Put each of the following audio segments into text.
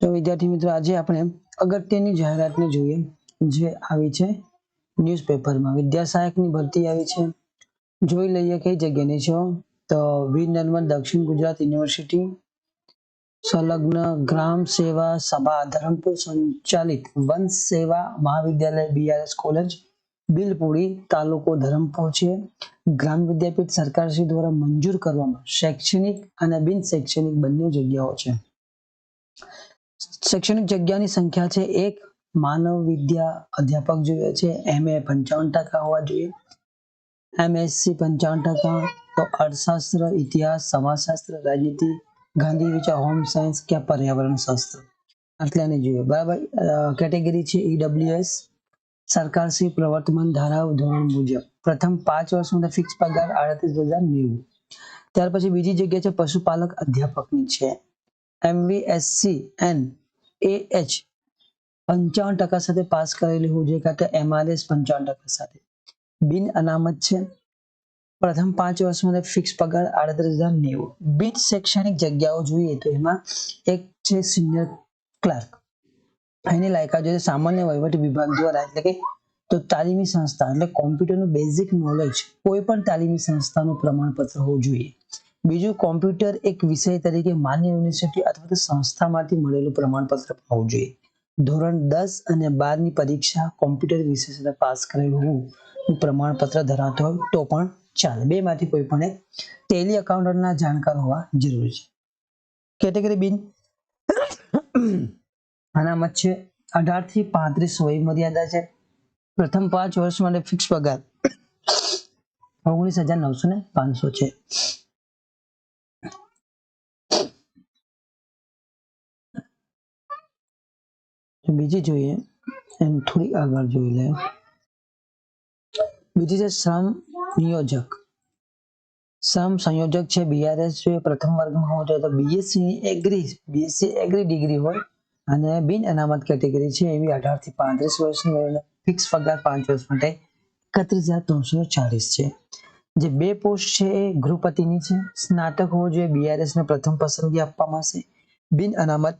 તો વિદ્યાર્થી મિત્રો, આજે આપણે અગત્યની જાહેરાતને જોઈએ, જે આવી છે ન્યૂઝપેપરમાં. વિદ્યા સહાયકની ભરતી આવી છે. જોઈ લઈએ કઈ જગ્યાની છે તો વીર નર્મદ દક્ષિણ ગુજરાત યુનિવર્સિટી, સંલગ્ન ગ્રામ સેવા સભા, ધરમપુર સંચાલિત વંશ સેવા મહાવિદ્યાલય બીઆરએસ કોલેજ બિલપુરી તાલુકો ધરમપુર છે. ગ્રામ વિદ્યાપીઠ સરકારશ્રી દ્વારા મંજૂર કરવામાં શૈક્ષણિક અને બિન શૈક્ષણિક બંને જગ્યાઓ છે. શૈક્ષણિક જગ્યાની સંખ્યા છે એક માનવ વિદ્યા અધ્યાપક જોઈએ છે એમ એ પંચાવન ટકા હોવા જોઈએ. એમએસસી પંચાવન ટકા, તો અર્થશાસ્ત્ર, ઇતિહાસ, સમાજશાસ્ત્ર, રાજનીતિ, ગાંધી વિચાર હોમ સાયન્સ કે પર્યાવરણ શાસ્ત્ર. આટલાની જોઈએ. બરાબર? કેટેગરી છે ઈડબ્લ્યુએસ સરકારશ્રી પ્રવર્તમાન ધારા ધોરણ મુજબ. પ્રથમ પાંચ વર્ષમાં ફિક્સ પગાર આડત્રીસ હજાર નેવું. ત્યાર પછી બીજી જગ્યા છે પશુપાલક અધ્યાપકની છે. એમવીએસસી એન એ એચ પંચાવન ટકા સાથે પાસ કરેલી હોવું જોઈએ, કાં તો એમઆરએસ પંચાવન ટકા સાથે. બિન અનામત છે. પ્રથમ પાંચ વર્ષ માટે ફિક્સ પગાર આડત્રીસ હજાર નેવું. બિન શૈક્ષણિક જગ્યાઓ જોઈએ તો એમાં એક છે સિનિયર ક્લાર્ક. એની લાયકાત જોઈએ સામાન્ય વહીવટ વિભાગ દ્વારા, એટલે કે તો તાલીમી સંસ્થા, એટલે કોમ્પ્યુટરનું બેઝિક નોલેજ, કોઈ પણ તાલીમી સંસ્થાનું પ્રમાણપત્ર હોવું જોઈએ. બીજું કોમ્પ્યુટર એક વિષય તરીકે માન્ય યુનિવર્સિટી અથવા તો સંસ્થામાંથી મળેલું પ્રમાણપત્ર હોવું જોઈએ. ધોરણ દસ અને બારની પરીક્ષા કોમ્પ્યુટર વિષય પાસ કરેલું હોવું પ્રમાણપત્ર ધરાવતો હોય તો પણ ચાલે. બેમાંથી કોઈ પણ ટેલી એકાઉન્ટના જાણકાર હોવા જરૂરી છે. કેટેગરી બિન. અનામત છે. અઢારથી પાંત્રીસ વય મર્યાદા છે. પ્રથમ પાંચ વર્ષ માટે ફિક્સ પગાર ઓગણીસ હજાર નવસો ને પાંચસો છે. બીજી જોઈએ એમ થોડી આગળ જોઈ લે. બીજી છે શ્રમ નિયોજક. શ્રમ સંયોજક છે બીઆરએસ છે, પ્રથમ વર્ગમાં હોવો જોઈએ તો બીએસસી ની એગ્રી બીએસસી એગ્રી ડિગ્રી હોય અને બિન અનામત કેટેગરી છે. એવી અઢારથી પાંત્રીસ વર્ષની વયના ફિક્સ પગાર પાંચ વર્ષ માટે એકત્રીસ હજાર ત્રણસો ચાલીસ છે. જે બે પોસ્ટ છે એ ગૃહપતિની છે. સ્નાતક હોવો જોઈએ. બીઆરએસ ને પ્રથમ પસંદગી આપવામાં આવશે. બિન અનામત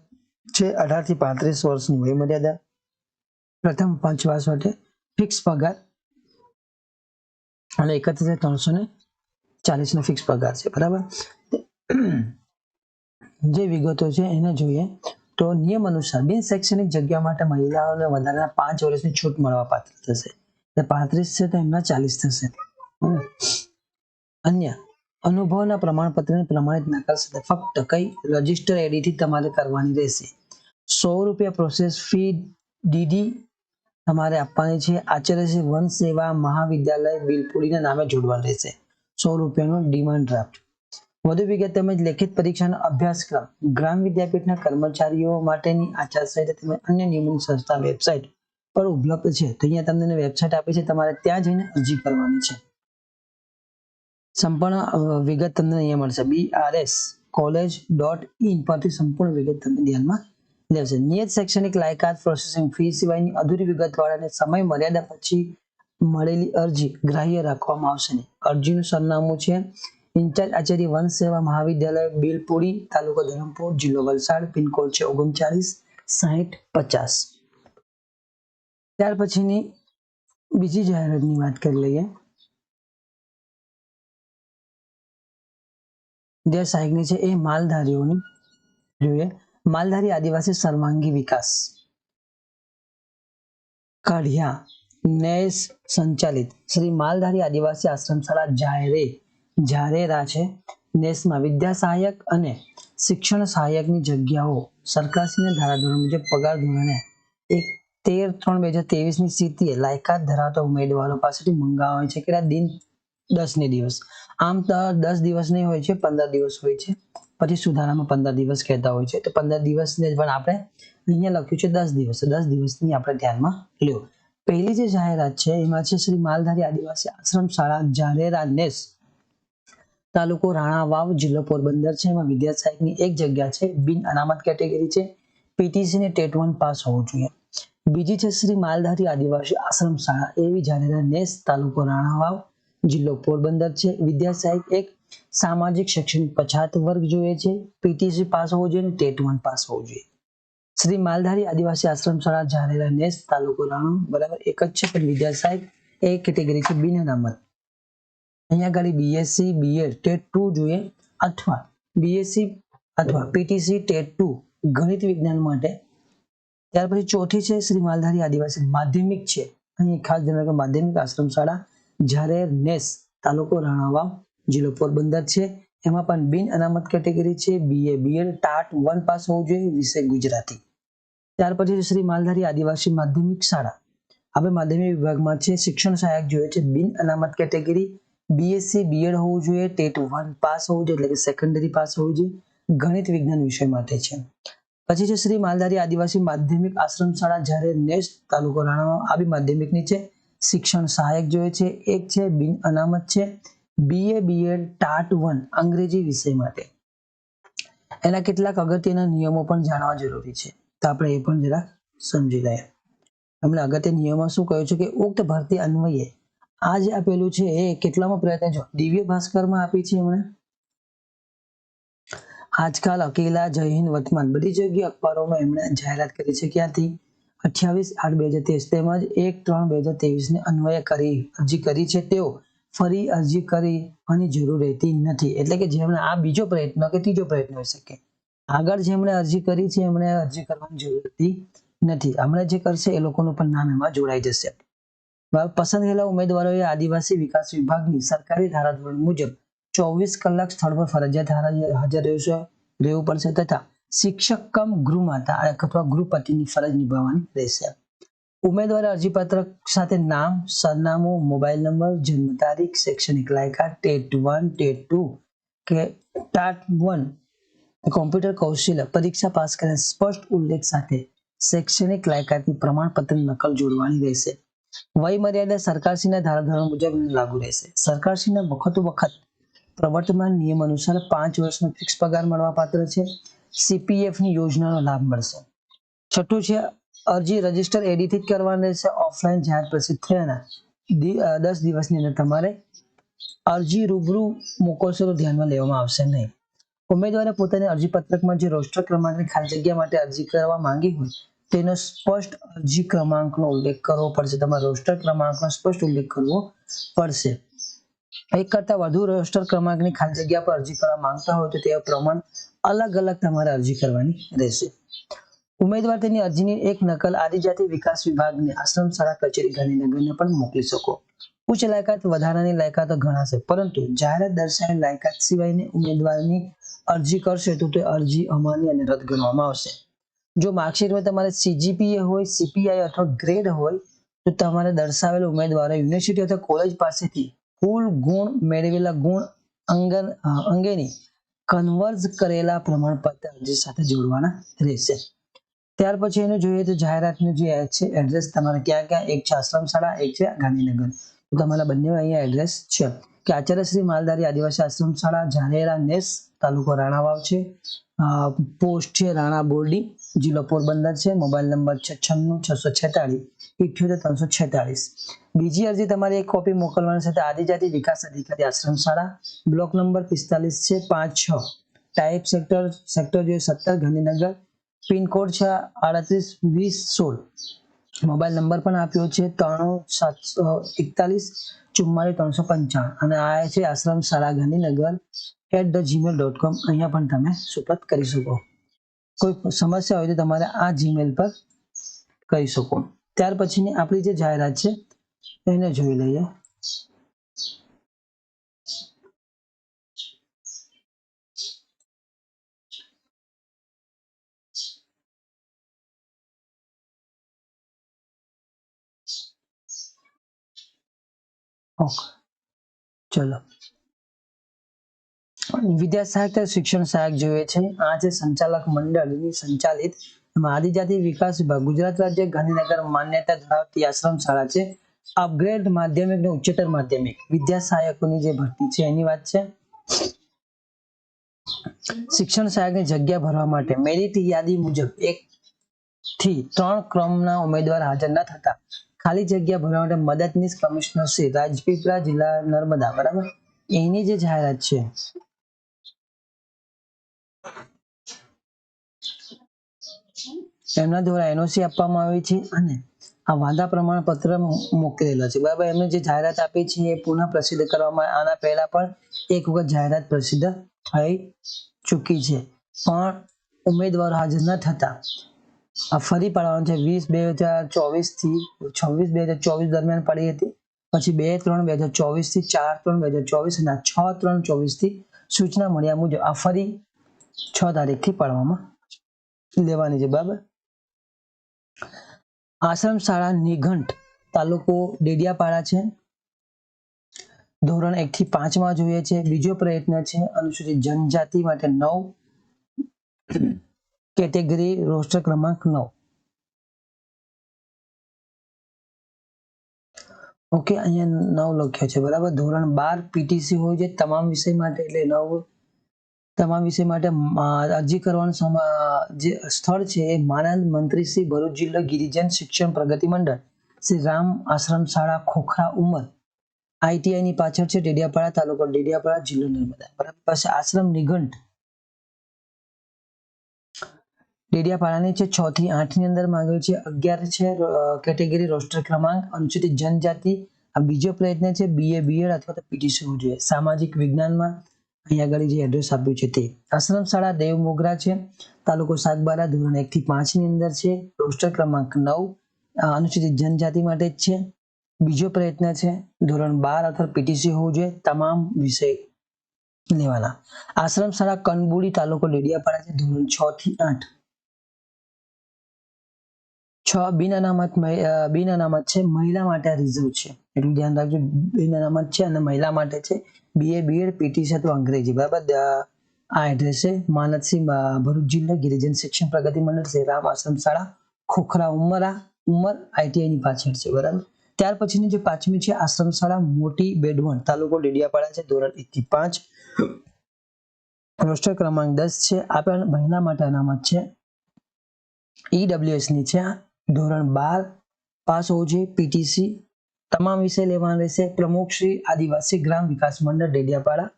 છે અઢારથી પાંત્રીસ વર્ષની વયમર્યાદા પ્રથમ પાંચ વર્ષ માટે ફિક્સ પગાર અને એકત્રીસ ત્રણસો ને ચાલીસ નો ફિક્સ પગાર છે, બરાબર? જે વિગતો છે એને જોઈએ તો નિયમ અનુસાર બિન શૈક્ષણિક જગ્યા માટે મહિલાઓને વધારાના પાંચ વર્ષની છૂટ મળવા પાત્ર થશે. પાંત્રીસ છે તો એમના ચાલીસ થશે. અન્ય, અનુભવના પ્રમાણપત્રને પ્રમાણિત નકલ સાથે ફક્ત કઈ રજિસ્ટર આઈડીથી તમારે કરવાની રહેશે. સો રૂપિયા પ્રોસેસ ફી ડીડી તમારે આપવાની છે. આચાર્ય શ્રી વન સેવા મહાવિદ્યાલય બિલપુરીના નામે જોડવાનું રહેશે. સો રૂપિયાનો ડિમાન્ડ ડ્રાફ્ટ વધુ વિગત તેમજ લેખિત પરીક્ષાનો અભ્યાસક્રમ. ગ્રામ વિદ્યાપીઠના કર્મચારીઓ માટેની આચારસંહિતા તેમજ અન્ય નિયમોની સંસ્થા વેબસાઇટ પર ઉપલબ્ધ છે. તો અહીંયા તમને વેબસાઇટ આપી છે. તમારે ત્યાં જઈને અરજી કરવાની છે. સંપૂર્ણ વિગત તમને અહીંયા મળશે. બીઆરએસ કોલેજ ડોટ ઇન પરથી સંપૂર્ણ વિગત તમે ધ્યાનમાં લેવશે નિયત શૈક્ષણિક લાયકાત પ્રોસેસિંગ ફી સિવાયની અધૂરી વિગતવાળા અને સમય મર્યાદા પછી મળેલી અરજી ગ્રાહ્ય રાખવામાં આવશે નહીં. અરજીનું સરનામું છે ઇન્ચાર્જ આચાર્ય વન સેવા મહાવિદ્યાલય, બિલપુડી, તાલુકો ધરમપુર, જિલ્લો વલસાડ, પિનકોડ છે ઓગણચાલીસ સાહીઠ, પચાસ. ત્યાર પછીની બીજી જાહેરાતની વાત કરી લઈએ. જે સાહેબની છે એ માલધારીઓની. જોઈએ. માલધારી આદિવાસી સર્વાંગી વિકાસ. કાઢ્યા. નેસ સંચાલિત. શ્રી માલધારી આદિવાસી આશ્રમશાળા જાહેરે જાહેરા છે? નેસમાં વિદ્યા સહાયક અને શિક્ષણ સહાયકની જગ્યાઓ. સરકારશ્રીના ધારાધોરણ મુજબ પગાર ધોરણે એક તેર ત્રણ બે હજાર ત્રેવીસની સ્થિતિએ લાયકાત ધરાવતા ઉમેદવારો પાસેથી મંગાવવા છે. કે દિન દસ ને દિવસ. આમ તો દસ દિવસ નહીં હોય છે, પંદર દિવસ હોય છે. પછી સુધારામાં પંદર દિવસ કહેતા હોય છે. તો પંદર દિવસને પણ આપણે અહીંયા લખ્યું છે દસ દિવસ. દસ દિવસની આપણે ધ્યાનમાં લ્યો. પહેલી જે જાહેરાત છે, એમાં છે શ્રી માલધારી આદિવાસી આશ્રમ શાળા જારેરા નેસ. તાલુકો રાણા વાવ જિલ્લો પોરબંદર છે. એમાં વિદ્યા સહાયકની એક જગ્યા છે, બિન અનામત કેટેગરી છે. પીટીસી ને ટેટ વન પાસ હોવું જોઈએ. બીજી છે શ્રી માલધારી આદિવાસી આશ્રમ શાળા. એવી જારેરા નેસ તાલુકો રાણા વાવ જિલ્લો પોરબંદર છે. વિદ્યા સહાયક એક સામાજિક શૈક્ષણિક પછાત વર્ગ જોઈએ છે, પીટીસી પાસ હોવો જોઈએ ટેટ વન પાસ હોવું જોઈએ. શ્રી માલધારી આદિવાસી આશ્રમ શાળા ઝારેલા નેસ તાલુકો રાણો, બરાબર એક જ છે, પણ વિદ્યા સાહેબ એ કેટેગરી છે બિન અનામત અહીંયા આગળ બીએસસી, બીએડ, ટેટ ટુ જોઈએ, અથવા બીએસસી અથવા પીટીસી, ટેટ ટુ ગણિત વિજ્ઞાન માટે. ત્યાર પછી ચોથી છે શ્રી માલધારી આદિવાસી માધ્યમિક છે. અહીં ખાસ જણાવ્યું માધ્યમિક આશ્રમ શાળા જ્યારે નેસ તાલુકો રાણાવાવ જિલ્લો પોરબંદર છે. એમાં પણ બિન અનામત કેટેગરી છે. BA BEd TAT, one pass હોવું જોઈએ, વિષય ગુજરાતી. ત્યાર પછી શ્રી માલધારી આદિવાસી માધ્યમિક શાળા. હવે માધ્યમિક વિભાગમાં છે. શિક્ષણ સહાયક જોઈએ છે. બિન અનામત કેટેગરી. બીએસસી બીએડ હોવું જોઈએ. ટેટ વન પાસ હોવું જોઈએ, એટલે કે સેકન્ડરી પાસ હોવું જોઈએ. ગણિત વિજ્ઞાન વિષય માટે છે. પછી છે શ્રી માલધારી આદિવાસી માધ્યમિક આશ્રમ શાળા. જ્યારે નેસ્ટ તાલુકો રાણામાં આવી માધ્યમિકની છે. શિક્ષણ સહાયક જોઈએ છે. એક છે, બિન અનામત છે. બીએ બીએડ ટાટ વન અંગ્રેજી વિષય માટે. એના કેટલાક અગત્યના નિયમો પણ જાણવા જરૂરી છે. તો આપણે એ પણ જરા સમજી લઈએ. એમણે અગત્ય નિયમમાં શું કહ્યું છે કે ઉક્ત ભરતી અન્વયે આ જે આપેલું છે એ કેટલામાં પ્રયત્ન જો દિવ્ય ભાસ્કરમાં આપી છે એમણે. આજકાલ અકેલા જય હિન્દ વર્તમાન બધી જગ્યાએ અખબારોમાં એમણે જાહેરાત કરી છે ક્યાંથી? અઠ્યાવીસ આઠ બે હજાર ત્રેવીસ તેમજ એક ત્રણ બે હજાર ત્રેવીસ ને અન્વયે કરી અરજી કરી છે તેઓ ફરી અરજી કરવાની જરૂર રહેતી નથી. એટલે કે જેમણે આ બીજો પ્રયત્ન કે ત્રીજો પ્રયત્ન હોઈ શકે. આગળ જેમણે અરજી કરી છે, એમણે અરજી કરવાની જરૂર રહેતી નથી. હમણાં જે કરશે, એ લોકોનું પણ નામ એમાં જોડાઈ જશે. પસંદ થયેલા ઉમેદવારોએ આદિવાસી વિકાસ વિભાગની સરકારી ધારાધોરણ મુજબ ચોવીસ કલાક સ્થળ પર ફરજિયાત હાજર રહેશે, રહેવું પડશે તથા શિક્ષક કમ ગૃહમાતા અથવા ગૃહપતિની ફરજ નિભાવવાની રહેશે. ઉમેદવારે અરજીપત્રક સાથે નામ, સરનામું, મોબાઈલ નંબર, જન્મ તારીખ, શૈક્ષણિક લાયકાત, ટેટ વન, ટેટ ટુ કે ટાટ વન, કોમ્પ્યુટર કૌશલ્ય, પરીક્ષા પાસ કર્યા સ્પષ્ટ ઉલ્લેખ સાથે શૈક્ષણિક લાયકાતની પ્રમાણપત્ર નકલ જોડવાની રહેશે. વય મર્યાદા સરકારશ્રીના ધારાધોરણ મુજબ લાગુ રહેશે. સરકારશ્રીના વખતો વખત પ્રવર્તમાન નિયમ અનુસાર પાંચ વર્ષનો ફિક્સ પગાર મળવા પાત્ર છે સીપીએફની યોજનાનો લાભ મળશે. છઠ્ઠું છે અરજી રજિસ્ટર એડીથી જ કરવાની રહેશે ઓફલાઈન જાહેર પ્રસિદ્ધ થયાના દસ દિવસની અંદર તમારે અરજી રૂબરૂ મોકલશો તો ધ્યાનમાં લેવામાં આવશે નહીં. ઉમેદવારે પોતાની અરજી પત્રકમાં જે રોસ્ટર ક્રમાંકની ખાલી જગ્યા માટે અરજી કરવા માંગી હોય, તેનો સ્પષ્ટ અરજી ક્રમાંકનો ઉલ્લેખ કરવો પડશે. તમારે રોસ્ટર ક્રમાંકનો સ્પષ્ટ ઉલ્લેખ કરવો પડશે. એક કરતા વધુ રોસ્ટર ક્રમાંકની ખાલી જગ્યા પર અરજી કરવા માંગતા હોય તો તે પ્રમાણ અલગ અલગ તમારે અરજી કરવાની રહેશે. ઉમેદવાર તેની અરજીની એક નકલ આદિજાતિ વિકાસ વિભાગની આશ્રમ શાળા કચેરી ગાંધીનગરને પણ મોકલી શકો. ઉચ્ચ લાયકાત વધારાની લાયકાતો ગણાશે, પરંતુ જાહેરાત દર્શાવેલ લાયકાત સિવાયની ઉમેદવારની અરજી કરશે તો તે અરજી અમાન્ય અને રદ ગણવામાં આવશે. જો માર્કશીટમાં તમારે સીજીપીએ હોય સીપીઆઈ અથવા ગ્રેડ હોય, તો તમારે દર્શાવેલ ઉમેદવારો યુનિવર્સિટી અથવા કોલેજ પાસેથી કુલ ગુણ મેળવેલા ગુણ અંગન અંગેની કન્વર્જ કરેલા પ્રમાણપત્ર અરજી સાથે જોડવાના રહેશે. ત્યાર પછી એનું જોઈએ તો જાહેરાતનું જે છે એડ્રેસ તમારે ક્યાં ક્યાં, એક છે આશ્રમ શાળા, એક છે ગાંધીનગર. તો તમારા બંને અહીંયા એડ્રેસ છે. કે આચાર્ય શ્રી માલધારી આદિવાસી આશ્રમ શાળા ઝારેરા નેસ, તાલુકો રાણાવાવ છે. પોસ્ટ છે રાણા બોરડી, જિલ્લો પોરબંદર છે. મોબાઈલ નંબર છે છન્નું, છસો છેતાળીસ, ઇઠ્યોતેર, ત્રણસો છેતાળીસ. બીજી અરજી તમારી એક કોપી મોકલવાની સાથે આદિજાતિ વિકાસ અધિકારી આશ્રમ શાળા બ્લોક નંબર પિસ્તાલીસ છે પાંચ છ. ટાઈપ સેક્ટર સેક્ટર જોઈએ સત્તર, ગાંધીનગર પિનકોડ છે આડત્રીસ, વીસ, સોળ. મોબાઈલ નંબર પણ આપ્યો છે ત્રણ સાતસો એકતાલીસ ચુમ્માલીસ ત્રણસો પંચાવન. અને આ છે આશ્રમ શાળા Gandhinagar at the Gmail dot com અહીંયા પણ તમે સુપરત કરી શકો. કોઈ સમસ્યા હોય તો તમારે આ જીમેલ પર કરી શકો. ત્યાર પછીની આપણી જે જાહેરાત છે, એને જોઈ લઈએ. ચલો. વિદ્યા સહાયક શિક્ષણ સહાયક જોઈએ છે. આ છે સંચાલક મંડળની સંચાલિત આદિજાતિ વિકાસ વિભાગ. ગુજરાત રાજ્ય ગાંધીનગર માન્યતા ધરાવતી આશ્રમ શાળા છે. અપગ્રેડ માધ્યમિક ને ઉચ્ચતર માધ્યમિક. વિદ્યા સહાયકોની જે ભરતી છે, એની વાત છે. શિક્ષણ સહાયકની જગ્યા ભરવા માટે મેરિટ યાદી મુજબ એક થી ત્રણ ક્રમના ઉમેદવાર હાજર ન થતા. ખાલી જગ્યા ભરવા માટે મદદનીશ કમિશનર શ્રી રાજપીપળા જિલ્લા નર્મદા, બરાબર? એની જે જાહેરાત છે. એમના દ્વારા એનઓસી આપવામાં આવી છે અને આ વાંધા પ્રમાણપત્ર મોકલેલો છે. બરાબર, એમને જે જાહેરાત આપી છે એ પુનઃ પ્રસિદ્ધ કરવામાં, આના પહેલા પણ એક વખત જાહેરાત પ્રસિદ્ધ થઈ ચૂકી છે. પણ ઉમેદવારો હાજર ન થતા. ફરી પાડવાનું છે. વીસ બે હજાર ચોવીસથી છવ્વીસ બે હજાર ચોવીસ દરમિયાન પડી હતી. પછી બે ત્રણ બે હજાર ચોવીસથી ચાર ત્રણ બે હજાર ચોવીસ અને છ ત્રણ ચોવીસથી સૂચના મળ્યા મુજબ આ ફરી છ તારીખથી પાડવામાં લેવાની છે. બરાબર? આશ્રમ શાળા નિઘંટ તાલુકો ડેડિયાપાડા છે. ધોરણ એક થી પાંચમાં જોઈએ છે. બીજો પ્રયત્ન છે અનુસૂચિત જનજાતિ માટે નવ કેટેગરી રોસ્ટર ક્રમાંક નવ. ઓકે, અહીંયા નવ લખ્યો છે, બરાબર? ધોરણ બાર પીટીસી હોય છે તમામ વિષય માટે, એટલે નવ તમામ વિષય માટે અરજી કરવાનું જે સ્થળ છે એ માનંદ મંત્રી શ્રી ભરૂચ જિલ્લા ગિરિજન શિક્ષણ પ્રગતિ મંડળ, શ્રી રામ આશ્રમ શાળા ખોખરા ઉમર, આઈટીઆઈની પાછળ છે ડેડિયાપાડા તાલુકો ડેડિયાપાડા જિલ્લો નર્મદા, બરાબર? પછી આશ્રમ નિઘંટ ડેડિયાપાડાની છે છ થી આઠની અંદર માંગ્યો છે, અગિયાર છે કેટેગરી રોસ્ટર ક્રમાંક અનુસૂચિત જનજાતિ. આ બીજો પ્રયત્ન છે બીએ બીએડ અથવા તો પીટીસી હોવું જોઈએ. સામાજિક વિજ્ઞાનમાં અહીંયા આગળ જે એડ્રેસ આપ્યું છે તે. આશ્રમ શાળા દેવ મોગરા છે, તાલુકો સાગબારા, ધોરણ એક થી પાંચની અંદર છે, રોસ્ટર ક્રમાંક નવ અનુસૂચિત જનજાતિ માટે જ છે. બીજો પ્રયત્ન છે, ધોરણ બાર અથવા પીટીસી હોવું જોઈએ, તમામ વિષય લેવાના. આશ્રમ શાળા કનબુડી તાલુકો ડેડિયાપાડા છે, ધોરણ છ થી આઠ. છ બિન અનામત બિન અનામત છે, મહિલા માટે રિઝર્વ છે. એટલું ધ્યાન રાખજો, બિન અનામત છે અને મહિલા માટે છે. બીએ બીએડ પીટી છે અથવા અંગ્રેજી. બરાબર? આ એડ્રેસ છે. માનદસિંહ ભરૂચ જિલ્લા ગિરિજન શિક્ષણ પ્રગતિ મંડળ શ્રીરામ આશ્રમ શાળા, ખોખરા, ઉમરા, ઉમર આઈટીઆઈ ની પાછળ છે. બરાબર? ત્યાર પછીની જે પાંચમી છે, આશ્રમ શાળા, મોટી બેડવણ, તાલુકો ડેડિયાપાડા છે, ધોરણ એક થી પાંચ. રોસ્ટર ક્રમાંક દસ છે આ પણ મહિલા માટે અનામત છે. ઈડબ્લ્યુએસની છે ધોરણ બાર પાસ હોવું જોઈએ પીટીસી તમામ વિષય લેવાના રહેશે. પ્રમુખ શ્રી આદિવાસી ગ્રામ વિકાસ મંડળ, ડેડિયાપાડા.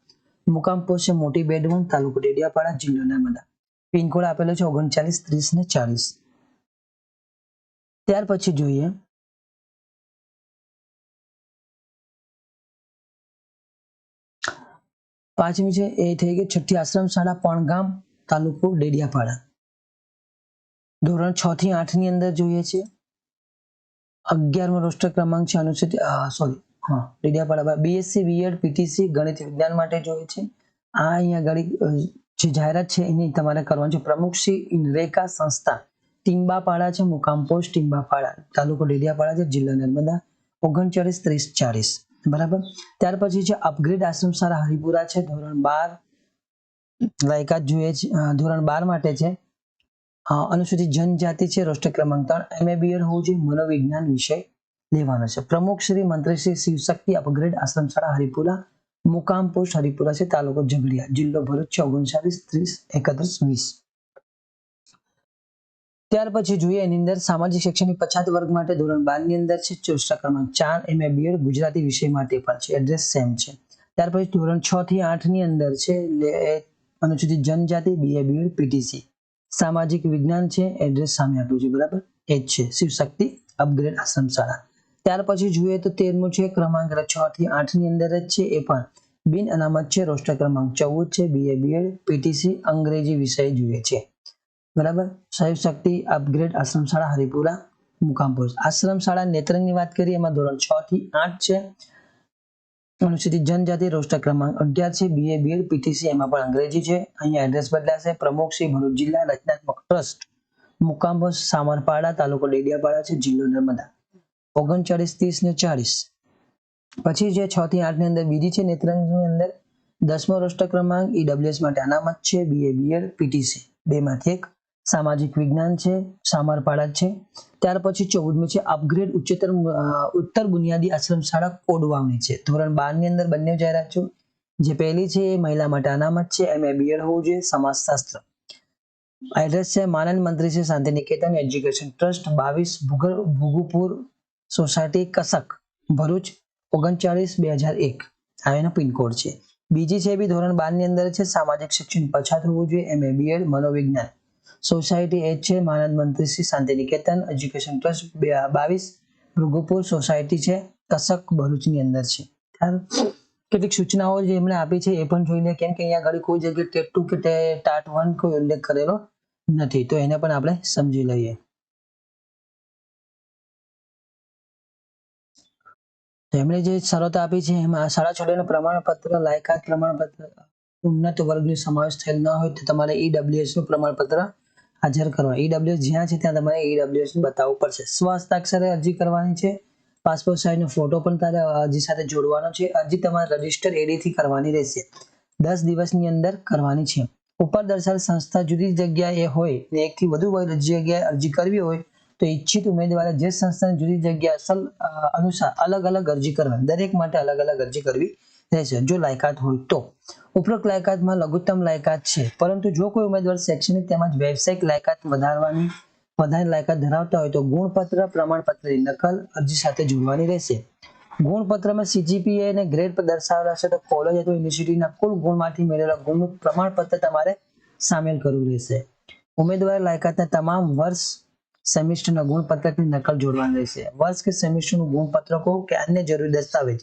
મુકામ પોસ્ટ છે મોટી બેડવન તાલુકો ડેડિયાપાડા, જિલ્લો નર્મદા. પિનકોડ આપેલો છે ઓગણચાલીસ, ત્રીસ ને ચાલીસ. ત્યાર પછી જોઈએ. પાંચમી છે, એ થઈ ગઈ છઠ્ઠી આશ્રમ શાળા પણગામ, તાલુકો ડેડિયાપાડા. ધોરણ છ થી આઠની અંદર જોઈએ છે. અગિયારમો રોસ્ટર ક્રમાંક છે અનુસૂચિત સોરી હા, ડેડિયાપાડા બીએસસી બીએડ પીટીસી ગણિત વિજ્ઞાન માટે જોઈએ છે. આ અહીંયા ગણિત જે જાહેરાત છે એની તમારે કરવાની છે. પ્રમુખ શ્રી ઇનરેકા સંસ્થા ટીમ્બાપાડા છે, મુકામ પોસ્ટ ટીમ્બાપાડા તાલુકો ડેડિયાપાડા છે, જિલ્લો નર્મદા, ઓગણચાળીસ, ત્રીસ ચાલીસ બરાબર? ત્યાર પછી છે અપગ્રેડ આશ્રમ સારા હરિપુરા છે, ધોરણ બાર. લાયકાત જોઈએ છે ધોરણ બાર માટે છે. અનુસૂચિત જનજાતિ છે રોસ્ટર ક્રમાંક ત્રણ. એમએ બીએડ હોવું જોઈએ, મનોવિજ્ઞાન વિષય લેવાનો છે. પ્રમુખ શ્રી મંત્રી શ્રી શિવશક્તિ અપગ્રેડ આશ્રમ શાળા હરિપુરા, મુકામ પોસ્ટ હરિપુરા છે, તાલુકો ઝઘડિયા. જિલ્લો ભરૂચ છે ઓગણચાલીસ, ત્રીસ, એકત્રીસ, વીસ. ત્યાર પછી જોઈએ, એની અંદર સામાજિક શૈક્ષણિક પછાત વર્ગ માટે ધોરણ બારની અંદર છે ચોસ્ટા ક્રમાંક ચાર. એમએ બીએડ ગુજરાતી વિષય માટે પણ છે એડ્રેસ સેમ છે. ત્યાર પછી ધોરણ છ થી આઠની અંદર છે અનુસૂચિત જનજાતિ બીએ બીએડ પીટીસી સામાજિક વિજ્ઞાન છે એડ્રેસ સામે આપ્યું છે, બરાબર? એ જ છે. શિવશક્તિ અપગ્રેડ આશ્રમ શાળા. ત્યાર પછી જોઈએ તો તેરમું છે, ક્રમાંક છ થી આઠની અંદર જ છે એ પણ. બિન અનામત છે, રોસ્ટર ક્રમાંક ચૌદ છે બીએ બીએડ પીટીસી અંગ્રેજી વિષય જોઈએ છે. બરાબર? શિવશક્તિ અપગ્રેડ આશ્રમ શાળા, હરિપુરા, મુકામ આશ્રમ શાળા નેત્રંગની વાત કરીએ, એમાં ધોરણ છ થી આઠ છે. અનુસૂચિત જનજાતિ રોસ્ટર ક્રમાંક અગિયાર છે બીએ બીએડ પીટીસી એમાં પણ અંગ્રેજી છે. અહીંયા એડ્રેસ બદલાશે. પ્રમુખ શ્રી ભરૂચ જિલ્લા રચનાત્મક ટ્રસ્ટ મુકામ સામરપાડા તાલુકો ડેડિયાપાડા છે, જિલ્લો નર્મદા. ઓગણચાળીસ, ત્રીસ ને ચાલીસ પછી જે છ થી આઠની અંદર બીજી છે, નેત્રંગની અંદર દસમો રોસ્ટર ક્રમાંક ઈડબ્લ્યુએસ માટે અનામત છે બીએ બીએડ પીટીસી બે માંથી એક સામાજિક વિજ્ઞાન છે સામરપાડા છે. ત્યાર પછી ચૌદમી છે અપગ્રેડ ઉચ્ચતર ઉત્તર બુનિયાદી આશ્રમ શાળા કોડવાવણી છે. ધોરણ બારની અંદર બંને જાહેરાત છે. જે પહેલી છે, એ મહિલા માટે અનામત છે. એમ એ બીએડ હોવું જોઈએ, સમાજશાસ્ત્ર. એડ્રેસ છે, માનન મંત્રી છે શાંતિ નિકેતન એજ્યુકેશન ટ્રસ્ટ, બાવીસ ભૂગુપુર સોસાયટી, કસક, ભરૂચ, ઓગણચાળીસ, બે હજાર એક. આ એનો પિનકોડ છે. બીજી છે બી ધોરણ બારની અંદર છે. સામાજિક શિક્ષણ પછાત હોવું જોઈએ, એમ એ બીએડ મનોવિજ્ઞાન. સોસાયટી એ છે, માનદ મંત્રી શ્રી શાંતિનિકેતન, એજ્યુકેશન ટ્રસ્ટ બાવીસ, ભૃગુપુર સોસાયટી છે, કસક ભરૂચની અંદર છે. કેટલીક સૂચનાઓ જે એમણે આપી છે એ પણ જોઈ કેમ કે અહીંયા આગળ કોઈ જગ્યાએ ટેટ ટુ કે ટાટ વન કોઈ ઉલ્લેખ કરેલો નથી. તો એને પણ આપણે સમજી લઈએ. એમણે જે શરત આપી છે, એમાં શાળા છોડીનું પ્રમાણપત્ર, લાયકાત પ્રમાણપત્ર ઉન્નત વર્ગનો સમાવેશ થયેલ ન હોય તો તમારે ઈડબ્લ્યુએસનું પ્રમાણપત્ર હાજર કરવા. ઈડબ્લ્યુએસ જ્યાં છે ત્યાં તમારે ઈડબ્લ્યુએસ બતાવવું પડશે. સ્વહસ્તાક્ષરે અરજી કરવાની છે. પાસપોર્ટ સાઇઝનો ફોટો પણ તારે અરજી સાથે જોડવાનો છે. અરજી તમારે રજિસ્ટર એડીથી કરવાની રહેશે. દસ દિવસની અંદર કરવાની છે. ઉપર દર્શાવેલ સંસ્થા જુદી જગ્યાએ હોય ને એકથી વધુ જગ્યાએ અરજી કરવી હોય તો ઈચ્છિત ઉમેદવારે જે સંસ્થાની જુદી જગ્યા અસલ અનુસાર અલગ અલગ અરજી કરવાની. દરેક માટે અલગ અલગ અરજી કરવી રહેશે જો લાયકાત હોય તો. ઉપરોક્ત લાયકાતમાં લઘુત્તમ લાયકાત છે. પરંતુ જો કોઈ ઉમેદવાર શૈક્ષણિક તેમજ વ્યવસાયિક લાયકાત વધારવાની, વધારે લાયકાત ધરાવતા હોય તો ગુણપત્ર, પ્રમાણપત્રની નકલ અરજી સાથે જોડવાની રહેશે. ગુણપત્રમાં સીજીપીએ અને ગ્રેડ પર દર્શાવેલા છે તો કોલેજ અથવા યુનિવર્સિટીના કુલ ગુણમાંથી મેળવેલા ગુણનું પ્રમાણપત્ર તમારે સામેલ કરવું રહેશે. ઉમેદવાર લાયકાતના તમામ વર્ષ સેમિસ્ટરના ગુણપત્રકની નકલ જોડવાની રહેશે. વર્ષ કે સેમિસ્ટરનું ગુણપત્રકો કે અન્ય જરૂરી દસ્તાવેજ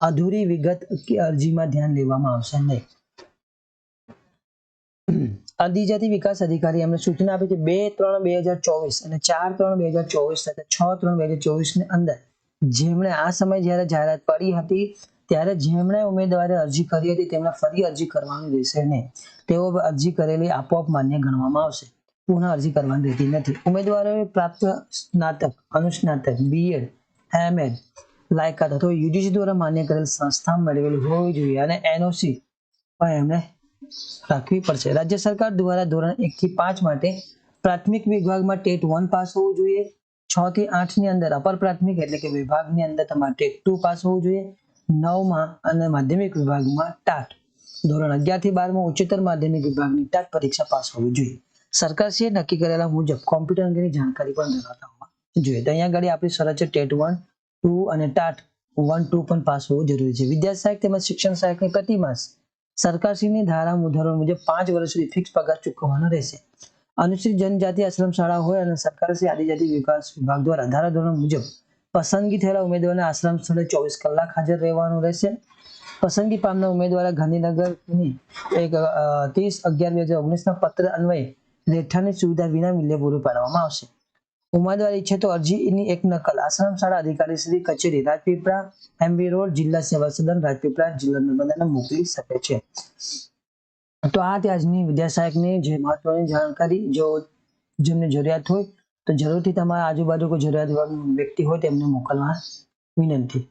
અધૂરી વિગત કે અરજીમાં ધ્યાન લેવામાં આવશે નહીં. આદિજાતિ વિકાસ અધિકારી એમને સૂચના આપી છે બે ત્રણ બે હજાર ચોવીસ અને ચાર ત્રણ બે હજાર ચોવીસ તથા છ ત્રણ બે હજાર ચોવીસની અંદર જેમણે આ સમય જ્યારે જાહેરાત પડી હતી, ત્યારે જેમણે ઉમેદવારે અરજી કરી હતી તેમણે ફરી અરજી કરવાની રહેશે નહીં. તેઓ અરજી કરેલી આપોઆપ માન્ય ગણવામાં આવશે. પુનઃ અરજી કરવાની રહેતી નથી. ઉમેદવારોએ પ્રાપ્ત સ્નાતક, અનુસ્નાતક બીએડ એમએડ લાયકાત અથવા યુજીસી દ્વારા માન્ય કરેલ સંસ્થા મેળવેલી હોવી જોઈએ અને એનઓસી પણ એમને રાખવી પડશે. રાજ્ય સરકાર દ્વારા ધોરણ એક થી પાંચ માટે પ્રાથમિક વિભાગમાં ટેટ વન પાસ હોવું જોઈએ. છ થી આઠની અંદર અપર પ્રાથમિક એટલે કે વિભાગની અંદર તમારે ટેટ ટુ પાસ હોવું જોઈએ. નવમાં અને માધ્યમિક વિભાગમાં ટાટ. ધોરણ અગિયારથી બારમાં ઉચ્ચતર માધ્યમિક વિભાગની ટાટ પરીક્ષા પાસ હોવી જોઈએ. સરકારશ્રીએ નક્કી કરેલા મુજબ કોમ્પ્યુટર અંગેની જાણકારી પણ ધરાવતા હોવા જોઈએ. તો અહીંયા આગળ આપણી શરત છે ટેટ વન ટુ અને ટાટ વન, ટુ પણ પાસ હોવું જરૂરી છે. વિદ્યાર્થી સહાયક તેમજ શિક્ષણ સહાયકની પ્રતિ માસ સરકારશ્રીની ધારા મુદ્દો મુજબ પાંચ વર્ષ સુધી ફિક્સ પગાર ચૂકવવાનો રહેશે. અનુસૂચિત જનજાતિ આશ્રમ શાળા હોય અને સરકારશ્રી આદિજાતિ વિકાસ વિભાગ દ્વારા ધારા ધોરણ મુજબ પસંદગી થયેલા ઉમેદવારને આશ્રમ સ્થળે ચોવીસ કલાક હાજર રહેવાનું રહેશે. પસંદગી પામના ઉમેદવારે ગાંધીનગરની એક ત્રીસ અગિયાર બે હજાર ઓગણીસના પત્ર અન્વયે રહેઠાણની સુવિધા વિના મૂલ્યે પૂરું પાડવામાં આવશે. ઉમેદવાર ઈચ્છે તો અરજીની એક નકલ. આશ્રમ શાળા અધિકારી શ્રી કચેરી રાજપીપળા એમબી રોડ જિલ્લા સેવા સદન રાજપીપળા જિલ્લા નર્મદાને મોકલી શકે છે. તો આ તે આજની વિદ્યાસહાયકની જે મહત્વની જાણકારી. જો જેમને જરૂરિયાત હોય તો જરૂરથી તમારા આજુબાજુ કોઈ જરૂરિયાત વ્યક્તિ હોય તેમને મોકલવા વિનંતી.